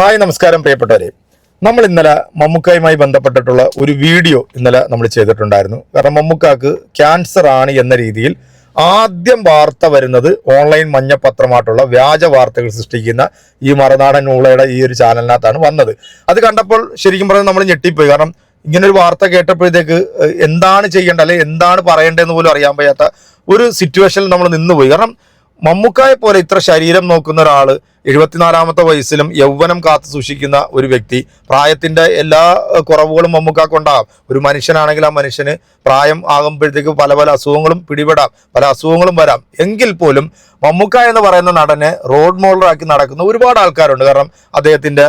Hi നമസ്കാരം പ്രിയപ്പെട്ടവരെ. നമ്മൾ ഇന്നലെ മമ്മൂക്കയുമായി ബന്ധപ്പെട്ടിട്ടുള്ള ഒരു വീഡിയോ ഇന്നലെ നമ്മൾ ചെയ്തിട്ടുണ്ടായിരുന്നു. കാരണം മമ്മൂക്കാക്ക് ക്യാൻസർ ആണ് എന്ന രീതിയിൽ ആദ്യം വാർത്ത വരുന്നത് ഓൺലൈൻ മഞ്ഞപ്പത്രമായിട്ടുള്ള വ്യാജ വാർത്തകൾ സൃഷ്ടിക്കുന്ന ഈ മറുനാടൻ ഊളയുടെ ഈ ഒരു ചാനലിനകത്താണ് വന്നത്. അത് കണ്ടപ്പോൾ ശരിക്കും പറഞ്ഞാൽ നമ്മൾ ഞെട്ടിപ്പോയി. കാരണം ഇങ്ങനൊരു വാർത്ത കേട്ടപ്പോഴത്തേക്ക് എന്താണ് ചെയ്യേണ്ടത്? അല്ലെങ്കിൽ എന്താണ് പറയേണ്ടതെന്ന് പോലും അറിയാൻ വയ്യാത്ത ഒരു സിറ്റുവേഷനിൽ നമ്മൾ നിന്നുപോയി. കാരണം മമ്മൂക്കായെ പോലെ ഇത്ര ശരീരം നോക്കുന്ന ഒരാൾ എഴുപത്തിനാലാമത്തെ വയസ്സിലും യൗവനം കാത്തു സൂക്ഷിക്കുന്ന ഒരു വ്യക്തി. പ്രായത്തിന്റെ എല്ലാ കുറവുകളും മമ്മൂക്കാക്ക് ഉണ്ടാകാം ഒരു മനുഷ്യനാണെങ്കിൽ ആ മനുഷ്യന് പ്രായം ആകുമ്പോഴത്തേക്ക് പല പല അസുഖങ്ങളും പിടിപെടാം. പല അസുഖങ്ങളും വരാം. എങ്കിൽ പോലും മമ്മൂക്ക എന്ന് പറയുന്ന നടനെ റോഡ് മോഡലാക്കി നടക്കുന്ന ഒരുപാട് ആൾക്കാരുണ്ട്. കാരണം അദ്ദേഹത്തിന്റെ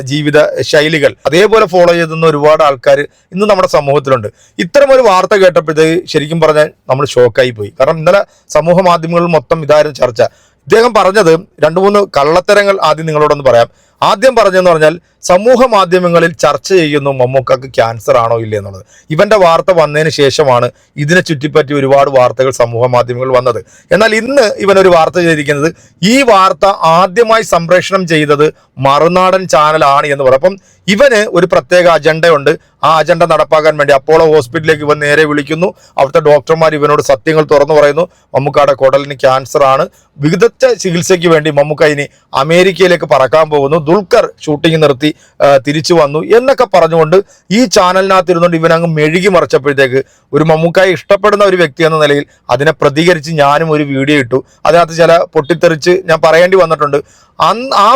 ജീവിത ശൈലികൾ. അതേപോലെ ഫോളോ ചെയ്തുന്ന ഒരുപാട് ആൾക്കാർ ഇന്ന് നമ്മുടെ സമൂഹത്തിലുണ്ട്. ഇത്തരം ഒരു വാർത്ത കേട്ടപ്പോഴത്തേക്ക് ശരിക്കും പറഞ്ഞാൽ നമ്മൾ ഷോക്കായി പോയി. കാരണം ഇന്നലെ സമൂഹ മാധ്യമങ്ങളിൽ മൊത്തം ഇതായിരുന്നു ചർച്ച. ഇദ്ദേഹം പറഞ്ഞത് രണ്ട് മൂന്ന് കള്ളത്തരങ്ങൾ ആദ്യം നിങ്ങളോടൊന്ന് പറയാം. ആദ്യം പറഞ്ഞെന്ന് പറഞ്ഞാൽ സമൂഹ മാധ്യമങ്ങളിൽ ചർച്ച ചെയ്യുന്നു മമ്മൂക്കക്ക് ക്യാൻസർ ആണോ ഇല്ല എന്നുള്ളത്. ഇവന്റെ വാർത്ത വന്നതിന് ശേഷമാണ് ഇതിനെ ചുറ്റിപ്പറ്റി ഒരുപാട് വാർത്തകൾ സമൂഹ മാധ്യമങ്ങളിൽ വന്നത്. എന്നാൽ ഇന്ന് ഇവൻ ഒരു വാർത്ത ചെയ്തിരിക്കുന്നത് ഈ വാർത്ത ആദ്യമായി സംപ്രേഷണം ചെയ്തത് മറുനാടൻ ചാനലാണ് എന്ന് പറയും. അപ്പം ഇവന് ഒരു പ്രത്യേക അജണ്ടയുണ്ട്. ആ അജണ്ട നടപ്പാക്കാൻ വേണ്ടി അപ്പോളോ ഹോസ്പിറ്റലിലേക്ക് ഇവൻ നേരെ വിളിക്കുന്നു. അവിടുത്തെ ഡോക്ടർമാർ ഇവനോട് സത്യങ്ങൾ തുറന്നു പറയുന്നു. മമ്മൂക്കയുടെ കുടലിന് ക്യാൻസർ ആണ്. വിദഗ്ധ ചികിത്സയ്ക്ക് വേണ്ടി മമ്മൂക്ക ഇനി അമേരിക്കയിലേക്ക് പറക്കാൻ പോകുന്നു. ദുൽഖർ ഷൂട്ടിംഗ് നിർത്തി തിരിച്ചു വന്നു എന്നൊക്കെ പറഞ്ഞുകൊണ്ട് ഈ ചാനലിനകത്ത് ഇരുന്നുകൊണ്ട് ഇവനങ്ങ് മെഴുകി മറിച്ചപ്പോഴത്തേക്ക് ഒരു മമ്മൂക്കായി ഇഷ്ടപ്പെടുന്ന ഒരു വ്യക്തി എന്ന നിലയിൽ അതിനെ പ്രതികരിച്ച് ഞാനും ഒരു വീഡിയോ ഇട്ടു. അതിനകത്ത് ചില പൊട്ടിത്തെറിച്ച് ഞാൻ പറയേണ്ടി വന്നിട്ടുണ്ട്. അന്ന് ആ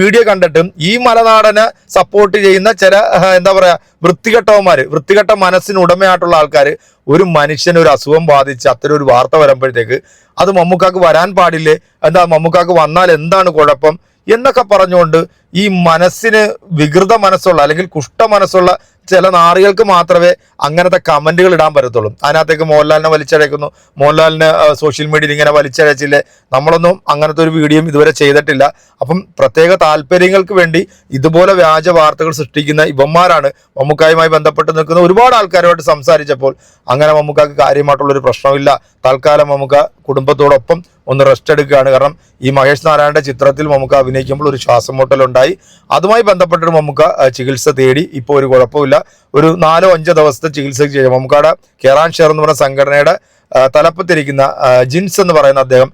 വീഡിയോ കണ്ടിട്ടും ഈ മലനാടനെ സപ്പോർട്ട് ചെയ്യുന്ന ചില എന്താ പറയുക വൃത്തികെട്ടവന്മാർ വൃത്തികെട്ട മനസ്സിന് ഉടമയായിട്ടുള്ള ആൾക്കാർ ഒരു മനുഷ്യന് ഒരു അസുഖം ബാധിച്ച് അത്തരം ഒരു വാർത്ത വരുമ്പോഴത്തേക്ക് അത് മമ്മൂക്കാക്ക് വരാൻ പാടില്ലേ? എന്താ മമ്മൂക്കാക്ക് വന്നാൽ എന്താണ് കുഴപ്പം? എന്നൊക്കെ പറഞ്ഞുകൊണ്ട് ഈ മനസ്സിന് വികൃത മനസ്സുള്ള അല്ലെങ്കിൽ കുഷ്ഠ മനസ്സുള്ള ചില നാറികൾക്ക് മാത്രമേ അങ്ങനത്തെ കമന്റുകൾ ഇടാൻ പറ്റത്തുള്ളൂ. അതിനകത്തേക്ക് മോഹൻലാലിനെ വലിച്ചഴക്കുന്നു മോഹൻലാലിന് സോഷ്യൽ മീഡിയയിൽ ഇങ്ങനെ വലിച്ചഴച്ചില്ലേ. നമ്മളൊന്നും അങ്ങനത്തെ ഒരു വീഡിയോയും ഇതുവരെ ചെയ്തിട്ടില്ല. അപ്പം പ്രത്യേക താല്പര്യങ്ങൾക്ക് വേണ്ടി ഇതുപോലെ വ്യാജ വാർത്തകൾ സൃഷ്ടിക്കുന്ന ഇവന്മാരാണ് മമ്മൂക്കായുമായി ബന്ധപ്പെട്ട് നിൽക്കുന്ന ഒരുപാട് ആൾക്കാരുമായിട്ട് സംസാരിച്ചപ്പോൾ അങ്ങനെ മമ്മൂക്കാക്ക് കാര്യമായിട്ടുള്ളൊരു പ്രശ്നമില്ല. തൽക്കാലം മമ്മൂക്ക കുടുംബത്തോടൊപ്പം ഒന്ന് റെസ്റ്റ് എടുക്കുകയാണ്. കാരണം ഈ മഹേഷ് നാരായണന്റെ ചിത്രത്തിൽ മമ്മൂക്ക അഭിനയിക്കുമ്പോൾ ഒരു ശ്വാസം മുട്ടലുണ്ടായി. അതുമായി ബന്ധപ്പെട്ടിട്ട് മമ്മൂക്ക ആ, ചികിത്സ തേടി. ഇപ്പോൾ ഒരു കുഴപ്പമില്ല. ഒരു നാലോ അഞ്ചോ ദിവസത്തെ ചികിത്സയ്ക്ക് ശേഷം മമ്മൂക്കയുടെ കെറാൻ ഷെയർ എന്ന് പറയുന്ന സംഘടനയുടെ തലപ്പത്തിരിക്കുന്ന ജിൻസ് എന്ന് പറയുന്ന അദ്ദേഹം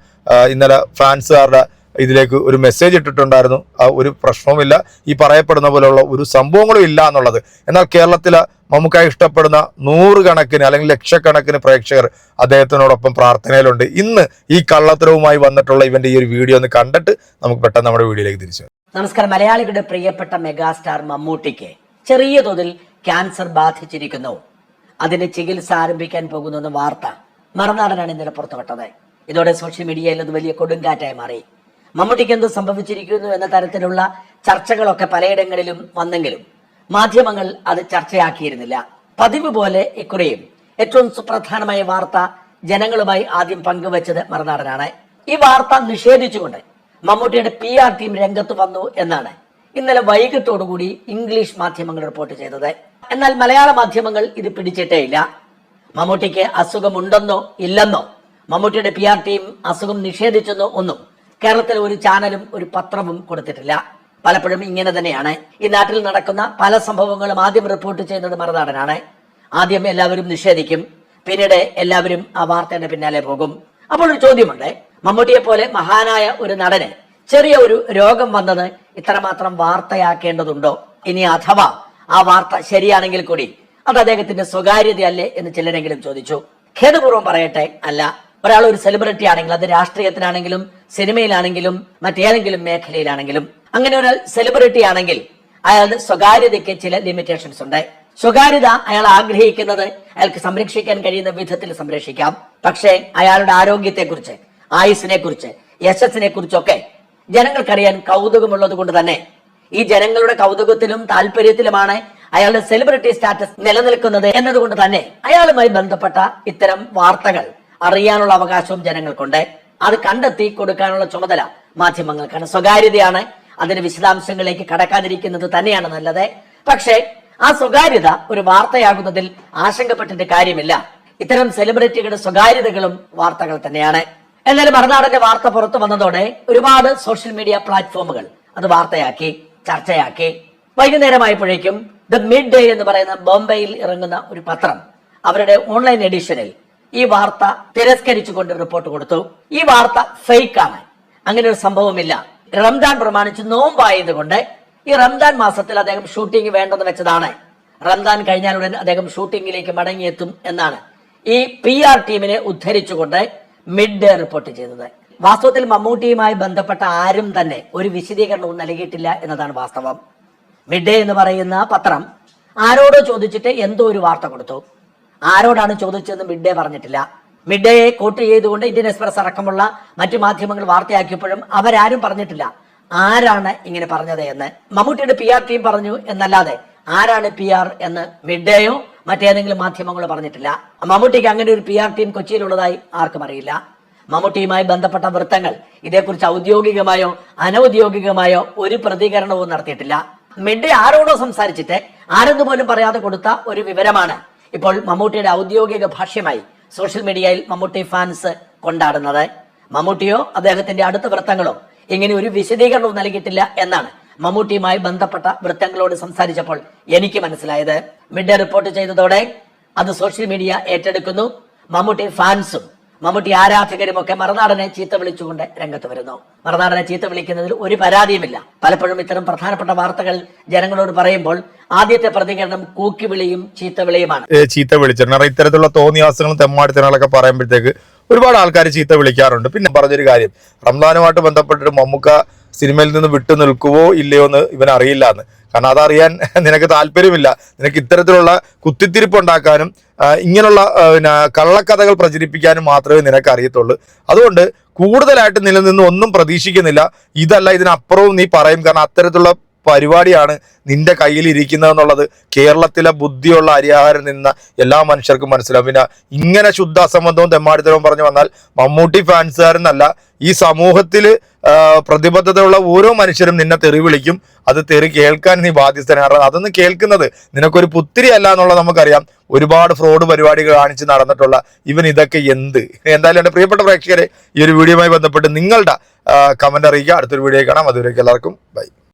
ഇന്നലെ ഫ്രാൻസുകാരുടെ ഇതിലേക്ക് ഒരു മെസ്സേജ് ഇട്ടിട്ടുണ്ടായിരുന്നു. ആ, ഒരു പ്രശ്നവുമില്ല. ഈ പറയപ്പെടുന്ന പോലെയുള്ള ഒരു സംഭവങ്ങളും ഇല്ല എന്നുള്ളത്. എന്നാൽ കേരളത്തിലെ മമ്മൂക്കായി ഇഷ്ടപ്പെടുന്ന നൂറുകണക്കിന് അല്ലെങ്കിൽ ലക്ഷക്കണക്കിന് പ്രേക്ഷകർ അദ്ദേഹത്തിനോടൊപ്പം പ്രാർത്ഥനയിലുണ്ട്. ഇന്ന് ഈ കള്ളത്തരവുമായി വന്നിട്ടുള്ള ഇവന്റെ ഈ ഒരു വീഡിയോ ഒന്ന് കണ്ടിട്ട് നമുക്ക് പെട്ടെന്ന് നമ്മുടെ വീഡിയോയിലേക്ക് തിരിച്ചു. നമസ്കാരം. മലയാളികളുടെ പ്രിയപ്പെട്ട മെഗാസ്റ്റാർ മമ്മൂട്ടിക്ക് ചെറിയ തോതിൽ ക്യാൻസർ ബാധിച്ചിരിക്കുന്നു. അതിന് ചികിത്സ ആരംഭിക്കാൻ പോകുന്നു എന്ന വാർത്ത മറുനാടനാണ് ഇന്നലെ പുറത്തുവിട്ടത്. ഇതോടെ സോഷ്യൽ മീഡിയയിൽ അത് വലിയ കൊടുങ്കാറ്റായി മാറി. മമ്മൂട്ടിക്ക് എന്ത് സംഭവിച്ചിരിക്കുന്നു എന്ന തരത്തിലുള്ള ചർച്ചകളൊക്കെ പലയിടങ്ങളിലും വന്നെങ്കിലും മാധ്യമങ്ങൾ അത് ചർച്ചയാക്കിയിരുന്നില്ല. പതിവ് പോലെ ഇക്കുറിയും. ഏറ്റവും സുപ്രധാനമായ വാർത്ത ജനങ്ങളുമായി ആദ്യം പങ്കുവച്ചത് മറുനാടനാണ്. ഈ വാർത്ത നിഷേധിച്ചുകൊണ്ട് മമ്മൂട്ടിയുടെ പി ആർ ടീം രംഗത്ത് വന്നു എന്നാണ് ഇന്നലെ വൈകിട്ടോടുകൂടി ഇംഗ്ലീഷ് മാധ്യമങ്ങൾ റിപ്പോർട്ട് ചെയ്തത്. എന്നാൽ മലയാള മാധ്യമങ്ങൾ ഇത് പിടിച്ചിട്ടേ ഇല്ല. മമ്മൂട്ടിക്ക് അസുഖമുണ്ടെന്നോ ഇല്ലെന്നോ മമ്മൂട്ടിയുടെ പി ആർ ടീം അസുഖം നിഷേധിച്ചെന്നോ ഒന്നും കേരളത്തിലെ ഒരു ചാനലും ഒരു പത്രവും കൊടുത്തിട്ടില്ല. പലപ്പോഴും ഇങ്ങനെ തന്നെയാണ്. ഈ നാട്ടിൽ നടക്കുന്ന പല സംഭവങ്ങളും ആദ്യം റിപ്പോർട്ട് ചെയ്യുന്നത് മറുനാടനാണ്. ആദ്യം എല്ലാവരും നിഷേധിക്കും. പിന്നീട് എല്ലാവരും ആ വാർത്തയുടെ പിന്നാലെ പോകും. അപ്പോൾ ഒരു ചോദ്യമുണ്ട്. മമ്മൂട്ടിയെ പോലെ മഹാനായ ഒരു നടന് ചെറിയ ഒരു രോഗം വന്നത് ഇത്രമാത്രം വാർത്തയാക്കേണ്ടതുണ്ടോ? ഇനി അഥവാ ആ വാർത്ത ശരിയാണെങ്കിൽ കൂടി അത് അദ്ദേഹത്തിന്റെ സ്വകാര്യതയല്ലേ എന്ന് ചിലരെങ്കിലും ചോദിച്ചു. ഖേദപൂർവം പറയട്ടെ? അല്ല. ഒരാൾ ഒരു സെലിബ്രിറ്റി ആണെങ്കിൽ അത് രാഷ്ട്രീയത്തിനാണെങ്കിലും സിനിമയിലാണെങ്കിലും മറ്റേതെങ്കിലും മേഖലയിലാണെങ്കിലും. അങ്ങനെ ഒരാൾ സെലിബ്രിറ്റി ആണെങ്കിൽ അയാളുടെ സ്വകാര്യതയ്ക്ക് ചില ലിമിറ്റേഷൻസ് ഉണ്ട്. സ്വകാര്യത അയാൾ ആഗ്രഹിക്കുന്നത് അയാൾക്ക് സംരക്ഷിക്കാൻ കഴിയുന്ന വിധത്തിൽ സംരക്ഷിക്കാം. പക്ഷേ അയാളുടെ ആരോഗ്യത്തെക്കുറിച്ച് ആയുസിനെ കുറിച്ച് യശസ്സിനെ കുറിച്ചൊക്കെ ജനങ്ങൾക്കറിയാൻ കൗതുകമുള്ളത് കൊണ്ട് തന്നെ ഈ ജനങ്ങളുടെ കൗതുകത്തിലും താല്പര്യത്തിലുമാണ് അയാളുടെ സെലിബ്രിറ്റി സ്റ്റാറ്റസ് നിലനിൽക്കുന്നത് എന്നതുകൊണ്ട് തന്നെ അയാളുമായി ബന്ധപ്പെട്ട ഇത്തരം വാർത്തകൾ അറിയാനുള്ള അവകാശവും ജനങ്ങൾക്കുണ്ട്. അത് കണ്ടെത്തി കൊടുക്കാനുള്ള ചുമതല മാധ്യമങ്ങൾക്കാണ്. സ്വകാര്യതയാണ്. അതിന് വിശദാംശങ്ങളിലേക്ക് കടക്കാതിരിക്കുന്നത് തന്നെയാണ് നല്ലത്. പക്ഷേ ആ സ്വകാര്യത ഒരു വാർത്തയാകുന്നതിൽ ആശങ്കപ്പെട്ടിട്ട് കാര്യമില്ല. ഇത്തരം സെലിബ്രിറ്റികളുടെ സ്വകാര്യതകളും വാർത്തകൾ തന്നെയാണ്. എന്നാലും മറുനാടന്റെ വാർത്ത പുറത്തു വന്നതോടെ ഒരുപാട് സോഷ്യൽ മീഡിയ പ്ലാറ്റ്ഫോമുകൾ അത് വാർത്തയാക്കി ചർച്ചയാക്കി. വൈകുന്നേരമായപ്പോഴേക്കും ദ മിഡ് ഡേ എന്ന് പറയുന്ന ബോംബെയിൽ ഇറങ്ങുന്ന ഒരു പത്രം അവരുടെ ഓൺലൈൻ എഡിഷനിൽ ഈ വാർത്ത തിരസ്കരിച്ചുകൊണ്ട് റിപ്പോർട്ട് കൊടുത്തു. ഈ വാർത്ത ഫേക്ക് ആണ്. അങ്ങനെ ഒരു സംഭവമില്ല. റംദാൻ പ്രമാണിച്ച് നോമ്പായതുകൊണ്ട് ഈ റംദാൻ മാസത്തിൽ അദ്ദേഹം ഷൂട്ടിംഗ് വേണ്ടെന്ന് വെച്ചതാണ്. റംദാൻ കഴിഞ്ഞാൽ ഉടൻ അദ്ദേഹം ഷൂട്ടിംഗിലേക്ക് മടങ്ങിയെത്തും എന്നാണ്. ഈ പി ആർ ടീമിനെ ഉദ്ധരിച്ചുകൊണ്ട് മിഡ് ഡേ റിപ്പോർട്ട് ചെയ്തത്. വാസ്തവത്തിൽ മമ്മൂട്ടിയുമായി ബന്ധപ്പെട്ട ആരും തന്നെ ഒരു വിശദീകരണവും നൽകിയിട്ടില്ല എന്നതാണ് വാസ്തവം. മിഡ് ഡേ എന്ന് പറയുന്ന പത്രം ആരോടോ ചോദിച്ചിട്ട് എന്തോ ഒരു വാർത്ത കൊടുത്തു. ആരോടാണ് ചോദിച്ചതെന്ന് മിഡ് ഡേ പറഞ്ഞിട്ടില്ല. മിഡ് ഡേയെ കോട്ട് ചെയ്തുകൊണ്ട് ഇന്ത്യൻ എക്സ്പ്രസ് അടക്കമുള്ള മറ്റു മാധ്യമങ്ങൾ വാർത്തയാക്കിയപ്പോഴും അവരാരും പറഞ്ഞിട്ടില്ല. ആരാണ് ഇങ്ങനെ പറഞ്ഞത് എന്ന്. മമ്മൂട്ടിയുടെ പി ആർ ടീം പറഞ്ഞു എന്നല്ലാതെ ആരാണ് പി ആർ എന്ന് മിഡ് ഡേയോ മറ്റേതെങ്കിലും മാധ്യമങ്ങളോ പറഞ്ഞിട്ടില്ല. മമ്മൂട്ടിക്ക് അങ്ങനെ ഒരു പി ആർ ടീം കൊച്ചിയിലുള്ളതായി ആർക്കും അറിയില്ല. മമ്മൂട്ടിയുമായി ബന്ധപ്പെട്ട വൃത്തങ്ങൾ ഇതേക്കുറിച്ച് ഔദ്യോഗികമായോ അനൌദ്യോഗികമായോ ഒരു പ്രതികരണവും നടത്തിയിട്ടില്ല. മിഡ് ആരോടോ സംസാരിച്ചിട്ട് ആരെന്ന് പോലും പറയാതെ കൊടുത്ത ഒരു വിവരമാണ് ഇപ്പോൾ മമ്മൂട്ടിയുടെ ഔദ്യോഗിക ഭാഷ്യമായി സോഷ്യൽ മീഡിയയിൽ മമ്മൂട്ടി ഫാൻസ് കൊണ്ടാടുന്നത്. മമ്മൂട്ടിയോ അദ്ദേഹത്തിന്റെ അടുത്ത വൃത്തങ്ങളോ ഇങ്ങനെ ഒരു വിശദീകരണവും നൽകിയിട്ടില്ല എന്നാണ് മമ്മൂട്ടിയുമായി ബന്ധപ്പെട്ട വൃത്തങ്ങളോട് സംസാരിച്ചപ്പോൾ എനിക്ക് മനസ്സിലായത്. മിഡ് റിപ്പോർട്ട് ചെയ്തതോടെ അത് സോഷ്യൽ മീഡിയ ഏറ്റെടുക്കുന്നു. മമ്മൂട്ടി ഫാൻസും മമ്മൂട്ടി ആരാധകരും ഒക്കെ മറുനാടനെ ചീത്ത വിളിച്ചുകൊണ്ട് രംഗത്ത് വരുന്നു. മറുനാടനെ ചീത്ത വിളിക്കുന്നതിൽ ഒരു പരാതിയുമില്ല. പലപ്പോഴും ഇത്തരം പ്രധാനപ്പെട്ട വാർത്തകൾ ജനങ്ങളോട് പറയുമ്പോൾ ആദ്യത്തെ പ്രതികരണം ചീത്തവിളിയുമാണ്. വിളിയുമാണ് ചീത്ത വിളിച്ചിട്ടുണ്ട്. ഇത്തരത്തിലുള്ള തോന്നിയാസങ്ങളും തെമ്മാടിത്തരങ്ങളൊക്കെ പറയുമ്പോഴത്തേക്ക് ഒരുപാട് ആൾക്കാർ ചീത്ത വിളിക്കാറുണ്ട്. പിന്നെ പറഞ്ഞൊരു കാര്യം. റംസാനുമായിട്ട് ബന്ധപ്പെട്ടിട്ട് മമ്മൂക്ക സിനിമയിൽ നിന്ന് വിട്ടു നിൽക്കുവോ ഇല്ലയോ എന്ന് ഇവൻ അറിയില്ല എന്ന് കാരണം അതറിയാൻ നിനക്ക് താല്പര്യമില്ല. നിനക്ക് ഇത്തരത്തിലുള്ള കുത്തിത്തിരിപ്പ് ഉണ്ടാക്കാനും ഇങ്ങനെയുള്ള പിന്നെ കള്ളക്കഥകൾ പ്രചരിപ്പിക്കാനും മാത്രമേ നിനക്ക് അറിയത്തുള്ളൂ. അതുകൊണ്ട് കൂടുതലായിട്ട് നിലനിന്ന് ഒന്നും പ്രതീക്ഷിക്കുന്നില്ല. ഇതല്ല ഇതിനപ്പുറവും നീ പറയും. കാരണം അത്തരത്തിലുള്ള പരിപാടിയാണ് നിന്റെ കയ്യിൽ ഇരിക്കുന്നതെന്നുള്ളത് കേരളത്തിലെ ബുദ്ധിയുള്ള അരിയാഹാരം നിന്ന എല്ലാ മനുഷ്യർക്കും മനസ്സിലാവും. പിന്നെ ഇങ്ങനെ ശുദ്ധ അസംബന്ധവും തെമ്മാടിത്തരവും പറഞ്ഞു വന്നാൽ മമ്മൂട്ടി ഫാൻസുകാരെന്നല്ല ഈ സമൂഹത്തിൽ പ്രതിബദ്ധതയുള്ള ഓരോ മനുഷ്യരും നിന്നെ തെറി വിളിക്കും. അത് തെറി കേൾക്കാൻ നീ ബാധ്യസ്ഥനാണ്. അതൊന്നും കേൾക്കുന്നത് നിനക്കൊരു പുത്തിരി അല്ല എന്നുള്ളത് നമുക്കറിയാം. ഒരുപാട് ഫ്രോഡ് പരിപാടികൾ കാണിച്ച് നടന്നിട്ടുള്ള ഇവൻ ഇതൊക്കെ എന്ത്? എന്തായാലും എന്റെ പ്രിയപ്പെട്ട പ്രേക്ഷകരെ ഈ ഒരു വീഡിയോയുമായി ബന്ധപ്പെട്ട് നിങ്ങളുടെ കമന്റ് അറിയിക്കുക. അടുത്തൊരു വീഡിയോ കാണാം. അതുവരേക്കും എല്ലാവർക്കും ബൈ.